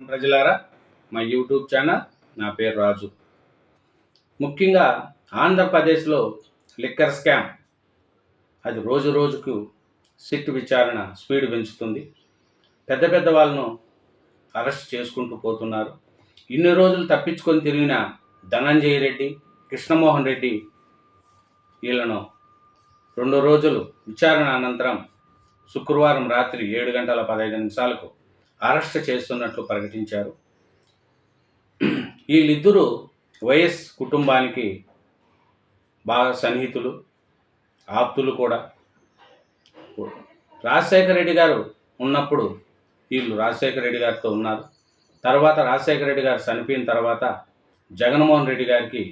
ప్రజలారా మా YouTube channel నా పేరు రాజు. ముఖ్యంగా ఆంధ్రప్రదేశ్లో లిక్కర్ స్కామ్. అది రోజు రోజుకు సిట్ విచారణ స్పీడ్ పెంచుతుంది. పెద్ద పెద్ద వాళ్ళను అరెస్ట్ చేసుకుంటూ పోతున్నారు. ఇన్ని రోజులు తప్పించుకొని తిరిగిన ధనంజయ రెడ్డి కృష్ణమోహన్ రెడ్డి వీళ్ళను రెండు రోజులు విచారణ అనంతరం శుక్రవారం రాత్రి ఏడు గంటల పదహైదు నిమిషాలకు అరెస్ట్ చేస్తున్నట్లు ప్రకటించారు. వీళ్ళిద్దరూ వైఎస్ కుటుంబానికి బాగా సన్నిహితులు ఆప్తులు కూడా. రాజశేఖర రెడ్డి గారు ఉన్నప్పుడు వీళ్ళు రాజశేఖర రెడ్డి గారితో ఉన్నారు. తర్వాత రాజశేఖర రెడ్డి గారు చనిపోయిన తర్వాత జగన్మోహన్ రెడ్డి గారికి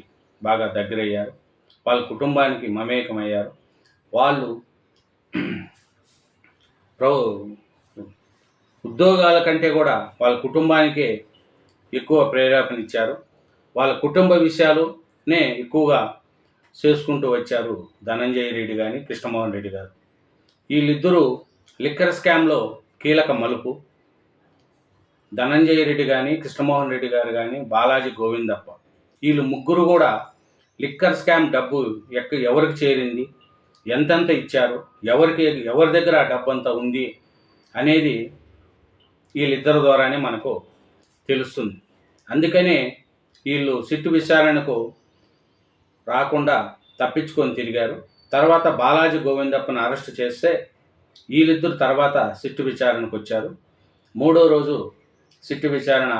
బాగా దగ్గరయ్యారు. వాళ్ళ కుటుంబానికి మమేకమయ్యారు. వాళ్ళు ప్రభు ఉద్యోగాల కంటే కూడా వాళ్ళ కుటుంబానికే ఎక్కువ ప్రేరేపణ ఇచ్చారు. వాళ్ళ కుటుంబ విషయాలునే ఎక్కువగా చేసుకుంటూ వచ్చారు ధనంజయ రెడ్డి కానీ కృష్ణమోహన్ రెడ్డి గారు. వీళ్ళిద్దరూ లిక్కర్ స్కామ్లో కీలక మలుపు. ధనంజయ రెడ్డి కానీ కృష్ణమోహన్ రెడ్డి గారు కానీ బాలాజీ గోవిందప్ప. వీళ్ళు ముగ్గురు కూడా లిక్కర్ స్కామ్ డబ్బు ఎక్క ఎవరికి చేరింది ఎంతెంత ఇచ్చారు ఎవరికి ఎవరి దగ్గర ఆ డబ్బు అంతా ఉంది అనేది వీళ్ళిద్దరి ద్వారానే మనకు తెలుస్తుంది. అందుకనే వీళ్ళు సిట్టు విచారణకు రాకుండా తప్పించుకొని తిరిగారు. తర్వాత బాలాజీ గోవిందప్పను అరెస్ట్ చేస్తే వీళ్ళిద్దరు తర్వాత సిట్టు విచారణకు వచ్చారు. మూడో రోజు సిట్టు విచారణ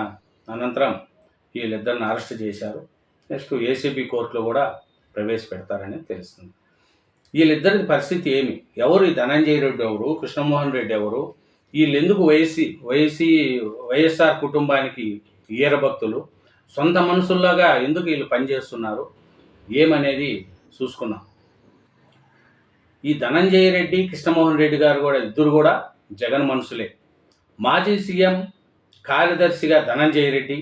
అనంతరం వీళ్ళిద్దరిని అరెస్ట్ చేశారు. నెక్స్ట్ ఏసీబీ కోర్టులో కూడా ప్రవేశపెడతారని తెలుస్తుంది. వీళ్ళిద్దరి పరిస్థితి ఏమి? ఎవరు ఈ ధనంజయ రెడ్డి ఎవరు? కృష్ణమోహన్ రెడ్డి ఎవరు? వీళ్ళు ఎందుకు వైసీ వైసీ వైఎస్ఆర్ కుటుంబానికి ఈరభక్తులు సొంత మనుషుల్లాగా ఎందుకు వీళ్ళు పనిచేస్తున్నారు? ఏమనేది చూసుకున్నాం ఈ ధనంజయ రెడ్డి కృష్ణమోహన్ రెడ్డి గారు కూడా ఇద్దరు కూడా జగన్ మనుషులే మాజీ సీఎం కార్యదర్శిగా ధనంజయ రెడ్డి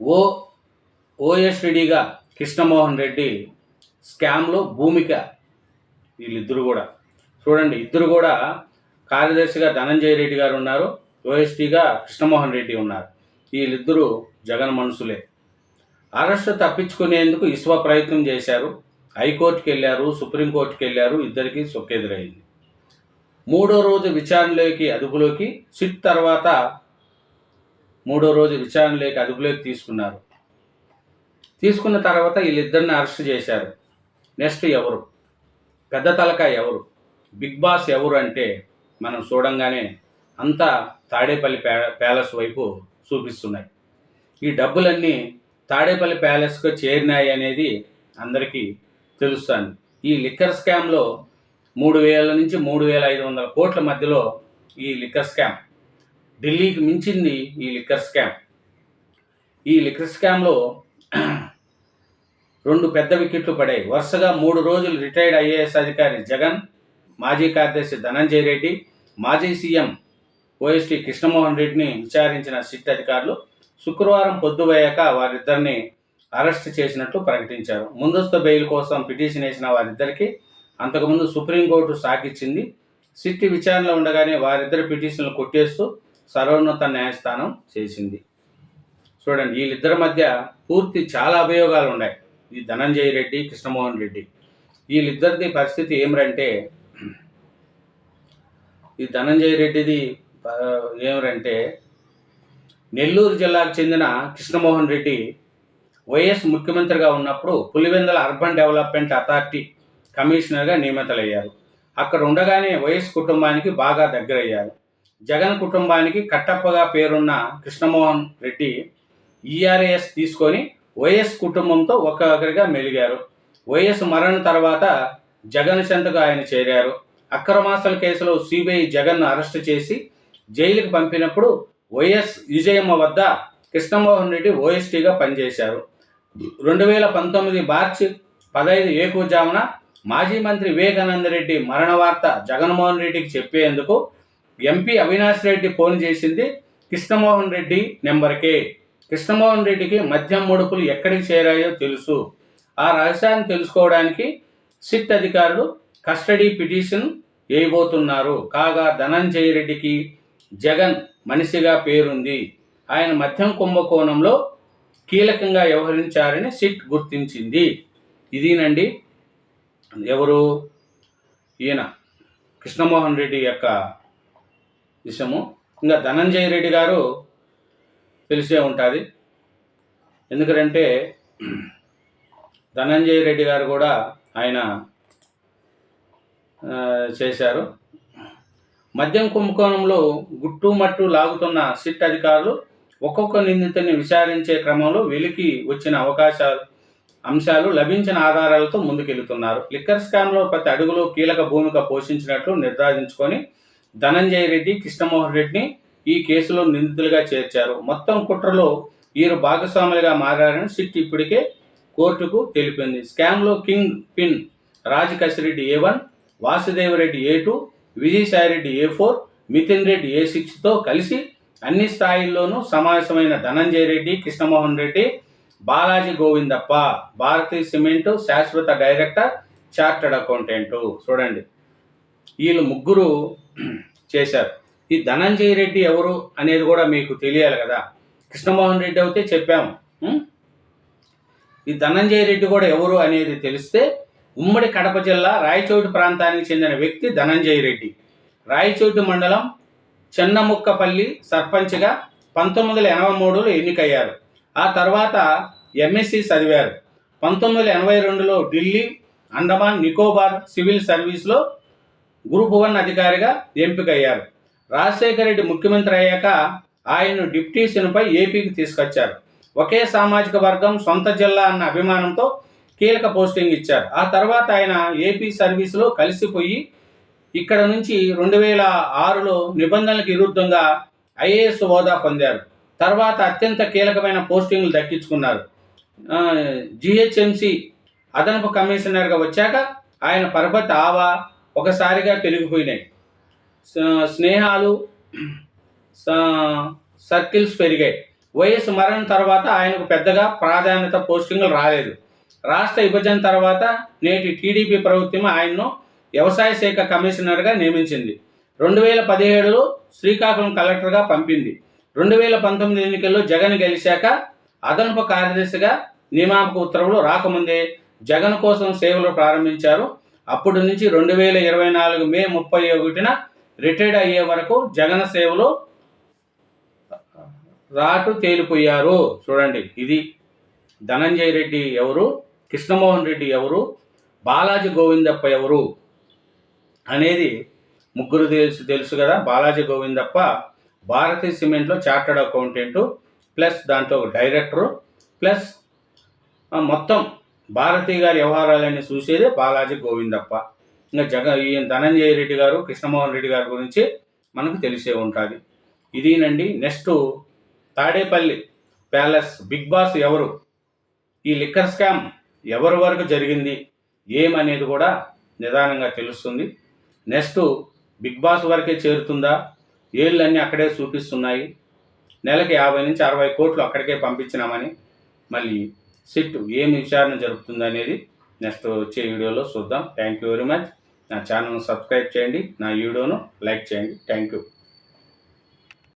ఓ ఓఎస్డిగా కృష్ణమోహన్ రెడ్డి స్కామ్లో భూమిక వీళ్ళిద్దరు కూడా. చూడండి ఇద్దరు కూడా కార్యదర్శిగా ధనంజయ రెడ్డి గారు ఉన్నారు ఓఎస్టీగా కృష్ణమోహన్ రెడ్డి ఉన్నారు. వీళ్ళిద్దరూ జగన్ మనుషులే. అరెస్ట్ తప్పించుకునేందుకు ఇసువ ప్రయత్నం చేశారు. హైకోర్టుకి వెళ్ళారు సుప్రీంకోర్టుకి వెళ్ళారు ఇద్దరికి సొక్కెదురైంది. మూడో రోజు విచారణలోకి అదుపులోకి సిట్ తర్వాత మూడో రోజు విచారణలోకి అదుపులోకి తీసుకున్నారు. తీసుకున్న తర్వాత వీళ్ళిద్దరిని అరెస్ట్ చేశారు. నెక్స్ట్ ఎవరు? పెద్ద తలక ఎవరు? బిగ్ బాస్ ఎవరు అంటే మనం చూడంగానే అంతా తాడేపల్లి ప్యా ప్యాలెస్ వైపు చూపిస్తున్నాయి. ఈ డబ్బులన్నీ తాడేపల్లి ప్యాలెస్కు చేరినాయి అనేది అందరికీ తెలుస్తుంది ఈ లిక్కర్ స్కామ్లో మూడు వేల నుంచి మూడు వేల ఐదు వందల కోట్ల మధ్యలో ఈ లిక్కర్ స్కామ్ ఢిల్లీకి మించింది ఈ లిక్కర్ స్కామ్. ఈ లిక్కర్ స్కామ్లో రెండు పెద్ద వికెట్లు పడాయి. వరుసగా మూడు రోజులు రిటైర్డ్ ఐఏఎస్ అధికారి జగన్ మాజీ కార్యదర్శి ధనంజయ రెడ్డి మాజీ సీఎం ఓఎస్టీ కృష్ణమోహన్ రెడ్డిని విచారించిన సిట్ అధికారులు శుక్రవారం పొద్దుపోయాక వారిద్దరిని అరెస్ట్ చేసినట్లు ప్రకటించారు. ముందస్తు బెయిల్ కోసం పిటిషన్ వేసిన వారిద్దరికీ అంతకుముందు సుప్రీంకోర్టు సాకిచ్చింది సిట్ విచారణలో ఉండగానే వారిద్దరు పిటిషన్లు కొట్టేస్తూ సర్వోన్నత న్యాయస్థానం చేసింది. చూడండి వీళ్ళిద్దరి మధ్య పూర్తి చాలా అభియోగాలు ఉన్నాయి ఈ ధనంజయ రెడ్డి కృష్ణమోహన్ రెడ్డి. వీళ్ళిద్దరిది పరిస్థితి ఏమిటంటే ఈ ధనంజయ రెడ్డిది ఆ, నెల్లూరు జిల్లాకు చెందిన కృష్ణమోహన్ రెడ్డి వైఎస్ ముఖ్యమంత్రిగా ఉన్నప్పుడు పులివెందల అర్బన్ డెవలప్మెంట్ అథారిటీ కమిషనర్గా నియమితులయ్యారు. అక్కడ ఉండగానే వైఎస్ కుటుంబానికి బాగా దగ్గరయ్యారు. జగన్ కుటుంబానికి కట్టప్పగా పేరున్న కృష్ణమోహన్ రెడ్డి ఈఆర్ఎస్ తీసుకొని వైఎస్ కుటుంబంతో ఒక్కొక్కరిగా మెలిగారు. వైఎస్ మరణం తర్వాత జగన్ చెంతకు ఆయన చేరారు. అక్రమాస్తుల కేసులో సిబిఐ జగన్ను అరెస్టు చేసి జైలుకు పంపినప్పుడు వైఎస్ విజయమ్మ వద్ద కృష్ణమోహన్ రెడ్డి ఓఎస్టీగా పనిచేశారు. రెండు వేల పంతొమ్మిది మార్చి పదహైదు ఏకూజామున మాజీ మంత్రి వివేకానంద రెడ్డి మరణ వార్త జగన్మోహన్ రెడ్డికి చెప్పేందుకు ఎంపీ అవినాష్ రెడ్డి ఫోన్ చేసింది కృష్ణమోహన్ రెడ్డి నెంబర్కే. కృష్ణమోహన్ రెడ్డికి మద్యం ముడుపులు ఎక్కడికి చేరాయో తెలుసు. ఆ రహస్యాన్ని తెలుసుకోవడానికి సిట్ అధికారులు కస్టడీ పిటిషన్ వేయబోతున్నారు కాగా ధనంజయ రెడ్డికి జగన్ మనిషిగా పేరుంది. ఆయన మద్యం కుంభకోణంలో కీలకంగా వ్యవహరించారని సిట్ గుర్తించింది. ఇదేనండి. ఎవరు? ఈయన కృష్ణమోహన్ రెడ్డి యొక్క విషయము. ఇంకా ధనంజయ రెడ్డి గారు తెలిసే ఉంటుంది. ఎందుకంటే ధనంజయ రెడ్డి గారు కూడా ఆయన చేశారు. మద్యం కుంభకోణంలో గుట్టు మట్టు లాగుతున్న సిట్ అధికారులు ఒక్కొక్క నిందితుని విచారించే క్రమంలో వెలికి వచ్చిన అవకాశాలు అంశాలు లభించిన ఆధారాలతో ముందుకెళ్తున్నారు. లిక్కర్ స్కామ్లో ప్రతి అడుగులో కీలక భూమిక పోషించినట్లు నిర్ధారించుకొని ధనంజయ రెడ్డి కృష్ణమోహన్ రెడ్డిని ఈ కేసులో నిందితులుగా చేర్చారు. మొత్తం కుట్రలో వీరు భాగస్వాములుగా మారారని సిట్ ఇప్పటికే కోర్టుకు తెలిపింది. స్కామ్లో kingpin Raj Kasireddy Vasudevareddy A two Vijayasaireddy A four Mithin Reddy A సిక్స్తో కలిసి అన్ని స్థాయిల్లోనూ సమావేశమైన ధనంజయ రెడ్డి కృష్ణమోహన్ రెడ్డి బాలాజీ గోవిందప్ప భారతీయ సిమెంట్ శాశ్వత డైరెక్టర్ చార్టర్డ్ అకౌంటెంట్. చూడండి. వీళ్ళు ముగ్గురు చేశారు. ఈ ధనంజయ రెడ్డి ఎవరు అనేది కూడా మీకు తెలియాలి కదా. కృష్ణమోహన్ రెడ్డి అయితే చెప్పాము. ఈ ధనంజయ రెడ్డి కూడా ఎవరు అనేది తెలిస్తే ఉమ్మడి కడప జిల్లా రాయచోటి ప్రాంతానికి చెందిన వ్యక్తి ధనంజయ రెడ్డి. రాయచోటి మండలం చెన్నముక్కపల్లి సర్పంచ్గా పంతొమ్మిది వందల ఎనభై మూడులో ఎన్నికయ్యారు. ఆ తర్వాత ఎంఎస్సి చదివారు. పంతొమ్మిది వందల ఎనభై రెండులో ఢిల్లీ అండమాన్ నికోబార్ సివిల్ సర్వీస్లో గ్రూప్ వన్ అధికారిగా ఎంపికయ్యారు. రాజశేఖర రెడ్డి ముఖ్యమంత్రి అయ్యాక ఆయన్ను డిప్యూటీషన్పై ఏపీకి తీసుకొచ్చారు. ఒకే సామాజిక వర్గం సొంత జిల్లా అన్న అభిమానంతో కీలక పోస్టింగ్ ఇచ్చారు. ఆ తర్వాత ఆయన ఏపీ సర్వీస్లో కలిసిపోయి ఇక్కడ నుంచి రెండు వేల ఆరులో నిబంధనలకు విరుద్ధంగా ఐఏఎస్ హోదా పొందారు. తర్వాత అత్యంత కీలకమైన పోస్టింగ్లు దక్కించుకున్నారు. జిహెచ్ఎంసి అదనపు కమిషనర్గా వచ్చాక ఆయన పరపతి ఆవా ఒకసారిగా పెరిగిపోయినాయి. స్నేహాలు సర్కిల్స్ పెరిగాయి. వయస్సు మరణం తర్వాత ఆయనకు పెద్దగా ప్రాధాన్యత పోస్టింగ్లు రాలేదు. రాష్ట్ర విభజన తర్వాత నేటి టీడీపీ ప్రభుత్వం ఆయన్ను వ్యవసాయ శాఖ కమిషనర్గా నియమించింది. రెండు వేల పదిహేడులో శ్రీకాకుళం కలెక్టర్గా పంపింది. రెండు వేల పంతొమ్మిది ఎన్నికల్లో జగన్ గెలిచాక అదనపు కార్యదర్శిగా నియామక ఉత్తర్వులు రాకముందే జగన్ కోసం సేవలు ప్రారంభించారు. అప్పటి నుంచి రెండు వేల ఇరవై నాలుగు మే ముప్పై ఒకటిన రిటైర్డ్ అయ్యే వరకు జగన్ సేవలో రాటు తేలిపోయారు. చూడండి ఇది ధనంజయ రెడ్డి ఎవరు? కృష్ణమోహన్ రెడ్డి ఎవరు? బాలాజీ గోవిందప్ప ఎవరు? అనేది ముగ్గురు తెలుసు తెలుసు కదా. బాలాజీ గోవిందప్ప భారతీయ సిమెంట్లో చార్టర్డ్ అకౌంటెంట్ ప్లస్ దాంట్లో ఒక డైరెక్టరు ప్లస్ మొత్తం భారతీయ గారి వ్యవహారాలన్నీ చూసేదే బాలాజీ గోవిందప్ప. ఇంకా జగ ఈ ధనంజయ రెడ్డి గారు కృష్ణమోహన్ రెడ్డి గారి గురించి మనకు తెలిసే ఉంటుంది. ఇదేనండి next Tadepalli palace big boss ఎవరు? ఈ లిక్కర్ స్కామ్ ఎవరి వరకు జరిగింది ఏమనేది కూడా నిదానంగా తెలుస్తుంది. నెక్స్ట్ బిగ్ బాస్ వరకే చేరుతుందా? ఏళ్ళన్నీ అక్కడే చూపిస్తున్నాయి నెలకి యాభై నుంచి అరవై కోట్లు అక్కడికే పంపించినామని మళ్ళీ సిట్ ఏమి విచారణ జరుపుతుంది అనేది నెక్స్ట్ వచ్చే వీడియోలో చూద్దాం. థ్యాంక్ యూ వెరీ మచ్ నా ఛానల్ను సబ్స్క్రైబ్ చేయండి. నా వీడియోను లైక్ చేయండి. Thank you